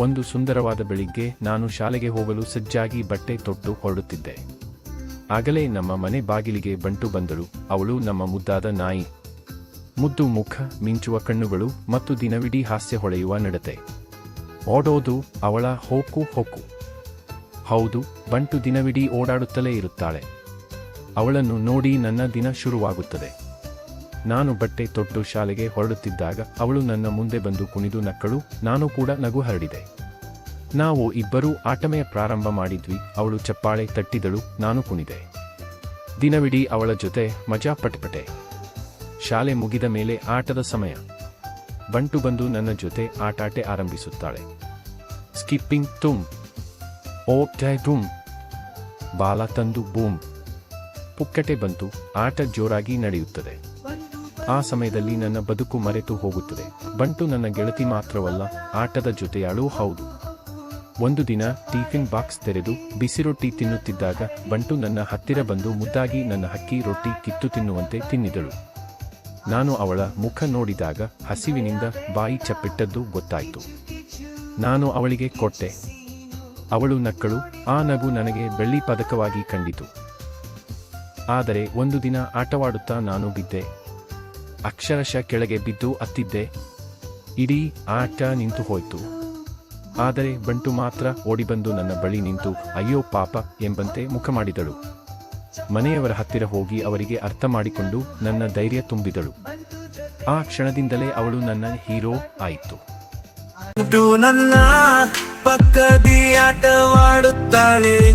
ಒಂದು ಸುಂದರವಾದ ಬೆಳಿಗ್ಗೆ ನಾನು ಶಾಲೆಗೆ ಹೋಗಲು ಸಜ್ಜಾಗಿ ಬಟ್ಟೆ ತೊಟ್ಟು ಹೊರಡುತ್ತಿದ್ದೆ. ಆಗಲೇ ನಮ್ಮ ಮನೆ ಬಾಗಿಲಿಗೆ ಬಂಟು ಬಂದಳು ಅವಳು ನಮ್ಮ ಮುದ್ದಾದ ನಾಯಿ. ಮುದ್ದು ಮುಖ, ಮಿಂಚುವ ಕಣ್ಣುಗಳು ಮತ್ತು ದಿನವಿಡೀ ಹಾಸ್ಯ ಹೊಳೆಯುವ ನಡತೆ. ಓಡೋದು ಅವಳ ಹೋಕು ಹೋಕು. ಹೌದು, ಬಂಟು ದಿನವಿಡೀ ಓಡಾಡುತ್ತಲೇ ಇರುತ್ತಾಳೆ. ಅವಳನ್ನು ನೋಡಿ ನನ್ನ ದಿನ ಶುರುವಾಗುತ್ತದೆ. ನಾನು ಬಟ್ಟೆ ತೊಟ್ಟು ಶಾಲೆಗೆ ಹೊರಡುತ್ತಿದ್ದಾಗ ಅವಳು ನನ್ನ ಮುಂದೆ ಬಂದು ಕುಣಿದು ನಕ್ಕಳು, ನಾನು ಕೂಡ ನಗು ಹರಡಿದೆ. ನಾವು ಇಬ್ಬರೂ ಆಟಮೆಯ ಪ್ರಾರಂಭ ಮಾಡಿದ್ವಿ, ಅವಳು ಚಪ್ಪಾಳೆ ತಟ್ಟಿದಳು, ನಾನು ಕುಣಿದೆ. ದಿನವಿಡೀ ಅವಳ ಜೊತೆ ಮಜಾ ಪಟಪಟೆ ಶಾಲೆ ಮುಗಿದ ಮೇಲೆ ಆಟದ ಸಮಯ. ಬಂಟು ಬಂದು ನನ್ನ ಜೊತೆ ಆಟಾಟೆ ಆರಂಭಿಸುತ್ತಾಳೆ. ಸ್ಕಿಪ್ಪಿಂಗ್ ತುಮ್ ಓ ಟೈ ಬೂಮ್ ಬಾಲ ತಂದು ಬೂಮ್. ಪುಕ್ಕಟೆ ಬಂತು, ಆಟ ಜೋರಾಗಿ ನಡೆಯುತ್ತದೆ. ಆ ಸಮಯದಲ್ಲಿ ನನ್ನ ಬದುಕು ಮರೆತು ಹೋಗುತ್ತದೆ. ಬಂಟು ನನ್ನ ಗೆಳತಿ ಮಾತ್ರವಲ್ಲ, ಆಟದ ಜೊತೆಯಾಳೂ ಹೌದು. ಒಂದು ದಿನ ಟಿಫಿನ್ ಬಾಕ್ಸ್ ತೆರೆದು ಬಿಸಿ ರೊಟ್ಟಿ ತಿನ್ನುತ್ತಿದ್ದಾಗ ಬಂಟು ನನ್ನ ಹತ್ತಿರ ಬಂದು ಮುದ್ದಾಗಿ ನನ್ನ ಹಕ್ಕಿ ರೊಟ್ಟಿ ಕಿತ್ತು ತಿನ್ನುವಂತೆ ತಿನ್ನಿದಳು. ನಾನು ಅವಳ ಮುಖ ನೋಡಿದಾಗ ಹಸಿವಿನಿಂದ ಬಾಯಿ ಚಪ್ಪಿಟ್ಟದ್ದು ಗೊತ್ತಾಯಿತು. ನಾನು ಅವಳಿಗೆ ಕೊಟ್ಟೆ. ಅವಳು ನಕ್ಕಳು, ಆ ನಗು ನನಗೆ ಬೆಳ್ಳಿ ಪದಕವಾಗಿ ಕಂಡಿತು. ಆದರೆ ಒಂದು ದಿನ ಆಟವಾಡುತ್ತಾ ನಾನು ಬಿದ್ದೆ. ಅಕ್ಷರಶಃ ಕೆಳಗೆ ಬಿದ್ದು ಅತ್ತಿದ್ದೆ. ಇಡೀ ಆಟ ನಿಂತು ಹೋಯ್ತು. ಆದರೆ ಬಂಟು ಮಾತ್ರ ಓಡಿಬಂದು ನನ್ನ ಬಳಿ ನಿಂತು, ಅಯ್ಯೋ ಪಾಪ, ಎಂಬಂತೆ ಮುಖ ಮಾಡಿದಳು. ಮನೆಯವರ ಹತ್ತಿರ ಹೋಗಿ ಅವರಿಗೆ ಅರ್ಥ ಮಾಡಿಕೊಂಡು ನನ್ನ ಧೈರ್ಯ ತುಂಬಿದಳು. ಆ ಕ್ಷಣದಿಂದಲೇ ಅವಳು ನನ್ನ ಹೀರೋ ಆಯಿತು. ನನ್ನ ಪಕ್ಕದಿ ಆಟವಾಡುತ್ತಾಳೆ.